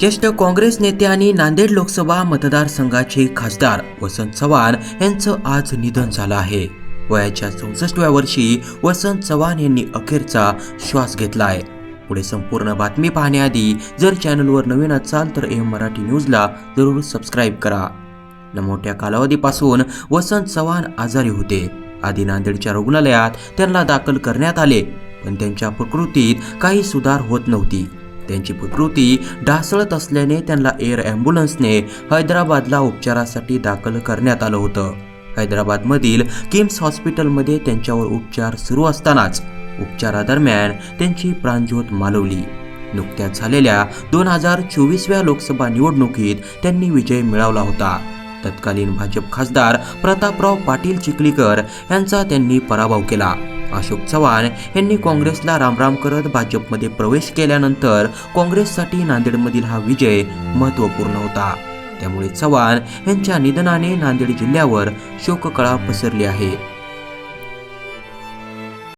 ज्येष्ठ काँग्रेस नेते आणि नांदेड लोकसभा मतदारसंघाचे खासदार वसंत चव्हाण यांचं आज निधन झालं आहे. वयाच्या चौसष्टव्या वर्षी वसंत चव्हाण यांनी अखेरचा श्वास घेतला आहे. पुढे संपूर्ण बातमी पाहण्याआधी जर चॅनलवर नवीन असाल तर एम मराठी न्यूजला जरूर सबस्क्राईब करा. न मोठ्या कालावधीपासून वसंत चव्हाण आजारी होते. आधी नांदेडच्या रुग्णालयात त्यांना दाखल करण्यात आले पण त्यांच्या प्रकृतीत काही सुधार होत नव्हती. त्यांची प्रकृती ढासळत असल्याने त्यांना एअर ॲम्ब्युलन्सने हैदराबादला उपचारासाठी दाखल करण्यात आलं होतं. हैदराबादमधील किम्स हॉस्पिटलमध्ये त्यांच्यावर उपचार सुरू असतानाच उपचारादरम्यान त्यांची प्राणज्योत मालवली. नुकत्याच झालेल्या दोन हजार चोवीसव्या लोकसभा निवडणुकीत त्यांनी विजय मिळवला होता. तत्कालीन भाजप खासदार प्रतापराव पाटील चिखलीकर यांचा त्यांनी पराभव केला. अशोक चव्हाण यांनी काँग्रेसला रामराम करत भाजपमध्ये प्रवेश केल्यानंतर काँग्रेससाठी नांदेडमधील हा विजय महत्त्वपूर्ण होता. त्यामुळे चव्हाण यांच्या निधनाने नांदेड जिल्ह्यावर शोककळा पसरली आहे.